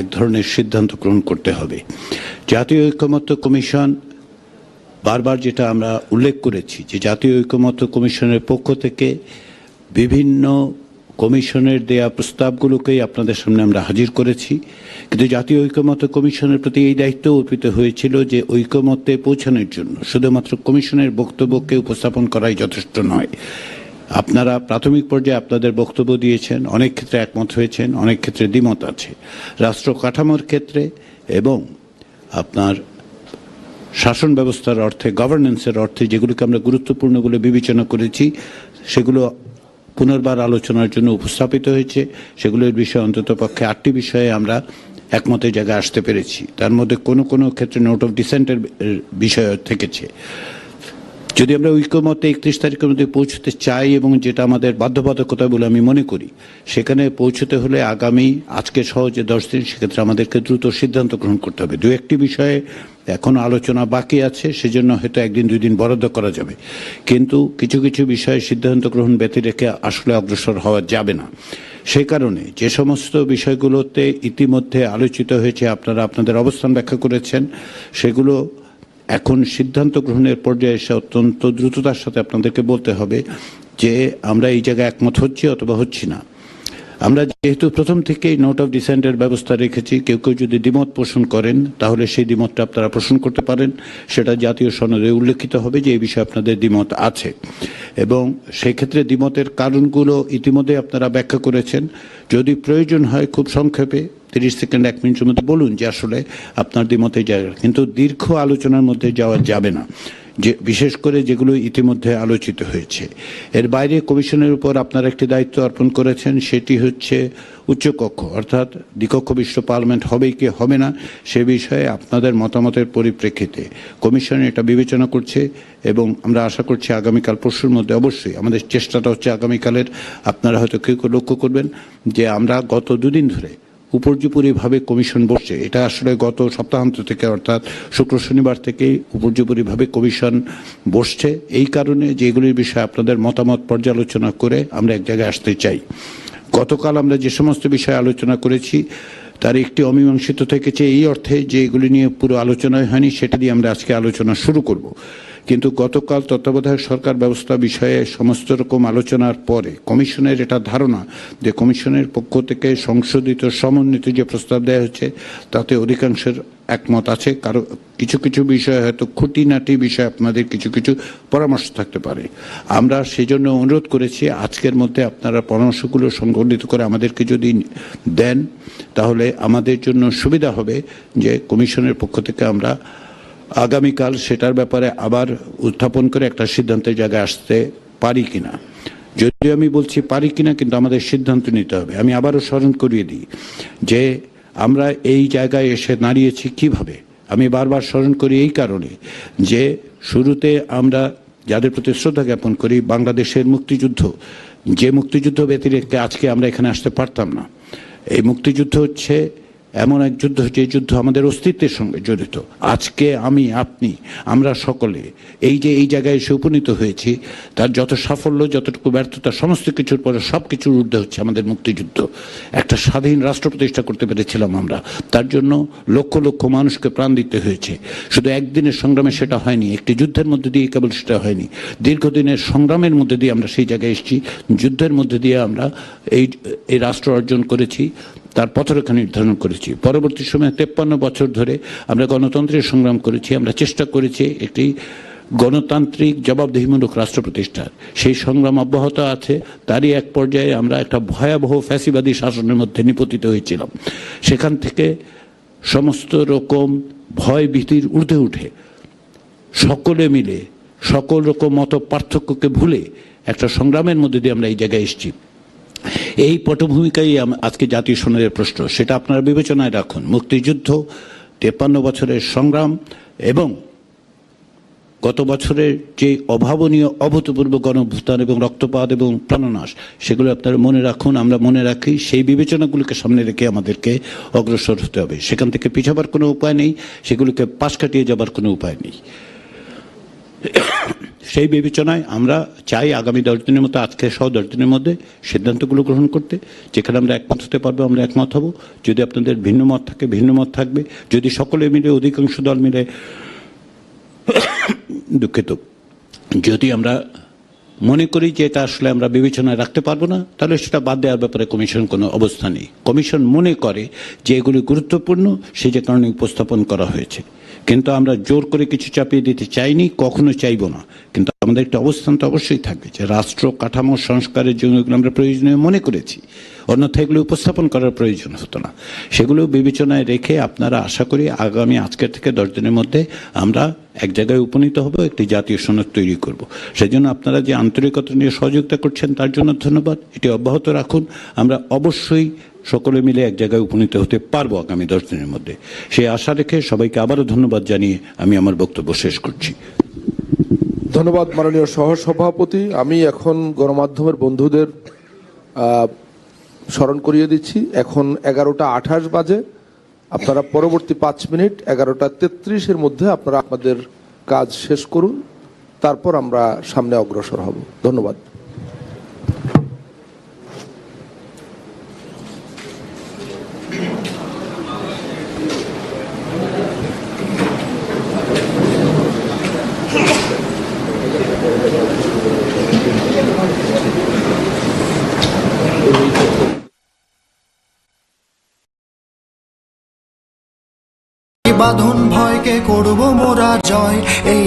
এক ধরনের সিদ্ধান্ত গ্রহণ করতে হবে। জাতীয় ঐক্যমত্য কমিশন বারবার যেটা আমরা উল্লেখ করেছি যে জাতীয় ঐক্যমত্য কমিশনের পক্ষ থেকে বিভিন্ন কমিশনের দেয়া প্রস্তাবগুলোকেই আপনাদের সামনে আমরা হাজির করেছি। কিন্তু জাতীয় ঐক্যমত্য কমিশনের প্রতি এই দায়িত্ব অর্পিত হয়েছিল যে ঐক্যমত্যে পৌঁছানোর জন্য। শুধুমাত্র কমিশনের বক্তব্যকে উপস্থাপন করাই যথেষ্ট নয়। আপনারা প্রাথমিক পর্যায়ে আপনাদের বক্তব্য দিয়েছেন, অনেক ক্ষেত্রে একমত হয়েছেন, অনেক ক্ষেত্রে দ্বিমত আছে। রাষ্ট্র কাঠামোর ক্ষেত্রে এবং আপনার শাসন ব্যবস্থার অর্থে গভর্নেন্সের অর্থে যেগুলোকে আমরা গুরুত্বপূর্ণ বলে বিবেচনা করেছি, সেগুলো পুনর্বার আলোচনার জন্য উপস্থাপিত হয়েছে। সেগুলোর বিষয়ে অন্তত পক্ষে আটটি বিষয়ে আমরা একমতের জায়গায় আসতে পেরেছি। তার মধ্যে কোনো কোনো ক্ষেত্রে নোট অফ ডিসেন্টের বিষয় থেকেছে। যদি আমরা ঐক্যমতে একত্রিশ তারিখের মধ্যে পৌঁছতে চাই এবং যেটা আমাদের বাধ্যবাধকতা বলে আমি মনে করি, সেখানে পৌঁছতে হলে আগামী, আজকে সহ যে দশ দিন, সেক্ষেত্রে আমাদেরকে দ্রুত সিদ্ধান্ত গ্রহণ করতে হবে। দু একটি বিষয়ে এখনও আলোচনা বাকি আছে, সেজন্য হয়তো একদিন, দুই দিন বরাদ্দ করা যাবে। কিন্তু কিছু কিছু বিষয়ে সিদ্ধান্ত গ্রহণ ব্যতি রেখে আসলে অগ্রসর হওয়া যাবে না। সেই কারণে যে সমস্ত বিষয়গুলোতে ইতিমধ্যে আলোচিত হয়েছে, আপনারা আপনাদের অবস্থান ব্যাখ্যা করেছেন, সেগুলো এখন সিদ্ধান্ত গ্রহণের পর্যায়ে এসে অত্যন্ত দ্রুততার সাথে আপনাদেরকে বলতে হবে যে আমরা এই জায়গায় একমত হচ্ছি অথবা হচ্ছি না। আমরা যেহেতু প্রথম থেকেই নোট অফ ডিসেন্টের ব্যবস্থা রেখেছি, কেউ কেউ যদি দ্বিমত পোষণ করেন, তাহলে সেই দ্বিমতটা আপনারা পোষণ করতে পারেন। সেটা জাতীয় সনদে উল্লেখিত হবে যে এই বিষয়ে আপনাদের দ্বিমত আছে। এবং সেক্ষেত্রে দ্বিমতের কারণগুলো ইতিমধ্যে আপনারা ব্যাখ্যা করেছেন। যদি প্রয়োজন হয় খুব সংক্ষেপে তিরিশ সেকেন্ড, এক মিনিটের মধ্যে বলুন যে আসলে আপনার দ্বিমতে জায়গা কিন্তু দীর্ঘ আলোচনার মধ্যে যাওয়া যাবে না। যে, বিশেষ করে যেগুলো ইতিমধ্যে আলোচিত হয়েছে। এর বাইরে কমিশনের উপর আপনারা একটি দায়িত্ব অর্পণ করেছেন, সেটি হচ্ছে উচ্চকক্ষ। অর্থাৎ দ্বিকক্ষ বিশ্ব পার্লামেন্ট হবেই কি হবে না, সে বিষয়ে আপনাদের মতামতের পরিপ্রেক্ষিতে কমিশন এটা বিবেচনা করছে এবং আমরা আশা করছি আগামীকাল, পরশুর মধ্যে অবশ্যই আমাদের চেষ্টাটা হচ্ছে আগামীকালের, আপনারা হয়তো কেউ লক্ষ্য করবেন যে আমরা গত দুদিন ধরে উপর্যুপরিভাবে কমিশন বসছে। এটা আসলে গত সপ্তাহান্ত থেকে, অর্থাৎ শুক্র শনিবার থেকেই উপর্যুপরিভাবে কমিশন বসছে। এই কারণে যে এগুলির বিষয়ে আপনাদের মতামত পর্যালোচনা করে আমরা এক জায়গায় আসতে চাই। গতকাল আমরা যে সমস্ত বিষয়ে আলোচনা করেছি, তার একটি অমীমাংসিত থেকেছে এই অর্থে যে এগুলি নিয়ে পুরো আলোচনায় হয়নি, সেটা দিয়ে আমরা আজকে আলোচনা শুরু করব। কিন্তু গতকাল তত্ত্বাবধায়ক সরকার ব্যবস্থা বিষয়ে সমস্ত রকম আলোচনার পরে কমিশনের এটা ধারণা যে কমিশনের পক্ষ থেকে সংশোধিত সমন্বিত যে প্রস্তাব দেওয়া হচ্ছে তাতে অধিকাংশের একমত আছে। কারও কিছু কিছু বিষয়ে হয়তো খুঁটিনাটি বিষয়ে আপনাদের কিছু কিছু পরামর্শ থাকতে পারে। আমরা সেই জন্য অনুরোধ করেছি, আজকের মধ্যে আপনারা পরামর্শগুলো সংগঠিত করে আমাদেরকে যদি দেন, তাহলে আমাদের জন্য সুবিধা হবে যে কমিশনের পক্ষ থেকে আমরা আগামীকাল সেটার ব্যাপারে আবার উত্থাপন করে একটা সিদ্ধান্তের জায়গায় আসতে পারি কিনা? যদিও আমি বলছি পারি কিনা, কিন্তু আমাদের সিদ্ধান্ত নিতে হবে। আমি আবারও স্মরণ করিয়ে দিই যে আমরা এই জায়গায় এসে দাঁড়িয়েছি কীভাবে? আমি বারবার স্মরণ করি এই কারণে যে শুরুতে আমরা যাদের প্রতি শ্রদ্ধা জ্ঞাপন করি, বাংলাদেশের মুক্তিযুদ্ধ, যে মুক্তিযুদ্ধ ব্যতিরেকে আজকে আমরা এখানে আসতে পারতাম না। এই মুক্তিযুদ্ধ হচ্ছে এমন এক যুদ্ধ, যে যুদ্ধ আমাদের অস্তিত্বের সঙ্গে জড়িত। আজকে আমি, আপনি, আমরা সকলে এই যে এই জায়গায় এসে উপনীত হয়েছি, তার যত সাফল্য, যতটুকু ব্যর্থতা, সমস্ত কিছুর পরে সব কিছুর ঊর্ধ্বে হচ্ছে আমাদের মুক্তিযুদ্ধ। একটা স্বাধীন রাষ্ট্র প্রতিষ্ঠা করতে পেরেছিলাম আমরা। তার জন্য লক্ষ লক্ষ মানুষকে প্রাণ দিতে হয়েছে। শুধু একদিনের সংগ্রামে সেটা হয়নি, একটি যুদ্ধের মধ্যে দিয়ে কেবল সেটা হয়নি। দীর্ঘদিনের সংগ্রামের মধ্যে দিয়ে আমরা সেই জায়গায় এসেছি। যুদ্ধের মধ্যে দিয়ে আমরা এই এই রাষ্ট্র অর্জন করেছি। তার পথরেখা নির্ধারণ করেছি। পরবর্তী সময়ে তেপ্পান্ন বছর ধরে আমরা গণতন্ত্রের সংগ্রাম করেছি, আমরা চেষ্টা করেছি একটি গণতান্ত্রিক জবাবদিহিমূলক রাষ্ট্র প্রতিষ্ঠার। সেই সংগ্রাম অব্যাহত আছে, তারই এক পর্যায়ে আমরা একটা ভয়াবহ ফ্যাসিবাদী শাসনের মধ্যে নিপতিত হয়েছিলাম। সেখান থেকে সমস্ত রকম ভয় ভীতির ঊর্ধ্বে উঠে সকলে মিলে, সকল রকম মত পার্থক্যকে ভুলে একটা সংগ্রামের মধ্যে দিয়ে আমরা এই জায়গায় এসেছি। এই পটভূমিকাই আজকে জাতীয় সনদের প্রশ্ন। সেটা আপনারা বিবেচনায় রাখুন। মুক্তিযুদ্ধ, তেপ্পান্ন বছরের সংগ্রাম এবং গত বছরের যে অভাবনীয়, অভূতপূর্ব গণভূতান এবং রক্তপাত এবং প্রাণনাশ, সেগুলো আপনারা মনে রাখুন, আমরা মনে রাখি, সেই বিবেচনাগুলোকে সামনে রেখে আমাদেরকে অগ্রসর হতে হবে। সেখান থেকে পিছাবার কোনো উপায় নেই, সেগুলোকে পাশ কাটিয়ে যাবার কোনো উপায় নেই। সেই বিবেচনায় আমরা চাই আগামী দশ দিনের মতো, আজকে সহ দশ দিনের মধ্যে সিদ্ধান্তগুলো গ্রহণ করতে, যেখানে আমরা একমত হতে পারব, আমরা একমত হব। যদি আপনাদের ভিন্ন মত থাকে, ভিন্ন মত থাকবে। যদি সকলে মিলে, অধিকাংশ দল মিলে দুঃখিত। যদি আমরা মনে করি যে এটা আসলে আমরা বিবেচনায় রাখতে পারব না, তাহলে সেটা বাদ দেওয়ার ব্যাপারে কমিশন কোনো অবস্থা নেই। কমিশন মনে করে যে এগুলি গুরুত্বপূর্ণ, সে যে কারণে উপস্থাপন করা হয়েছে। কিন্তু আমরা জোর করে কিছু চাপিয়ে দিতে চাইনি, কখনো চাইব না। কিন্তু আমাদের একটা অবস্থান তো অবশ্যই থাকবে যে রাষ্ট্র কাঠামো, সংস্কারের জন্য এগুলো আমরা প্রয়োজনীয় মনে করেছি। অন্যথা এগুলো উপস্থাপন করার প্রয়োজন হতো না। সেগুলো বিবেচনায় রেখে আপনারা আশা করি আগামী আজকের থেকে দশ দিনের মধ্যে আমরা এক জায়গায় উপনীত হব, একটি জাতীয় সনদ তৈরি করব। সেজন্য আপনারা যে আন্তরিকতা নিয়ে সহযোগিতা করছেন, তার জন্য ধন্যবাদ। এটি অব্যাহত রাখুন। আমরা অবশ্যই সকলে মিলে এক জায়গায় উপনীত হতে পারব আগামী দশ দিনের মধ্যে। সেই আশা রেখে সবাইকে আবারও ধন্যবাদ জানিয়ে আমি আমার বক্তব্য শেষ করছি। ধন্যবাদ, মাননীয় সহসভাপতি। আমি এখন গণমাধ্যমের বন্ধুদের স্মরণ করিয়ে দিচ্ছি। এখন এগারোটা আঠাশ বাজে। আপনারা পরবর্তী পাঁচ মিনিট এগারোটা তেত্রিশের মধ্যে আপনারা আপনাদের কাজ শেষ করুন, তারপর আমরা সামনে অগ্রসর হব। ধন্যবাদ। বাঁধন ভয়কে করব মোরা জয়। এই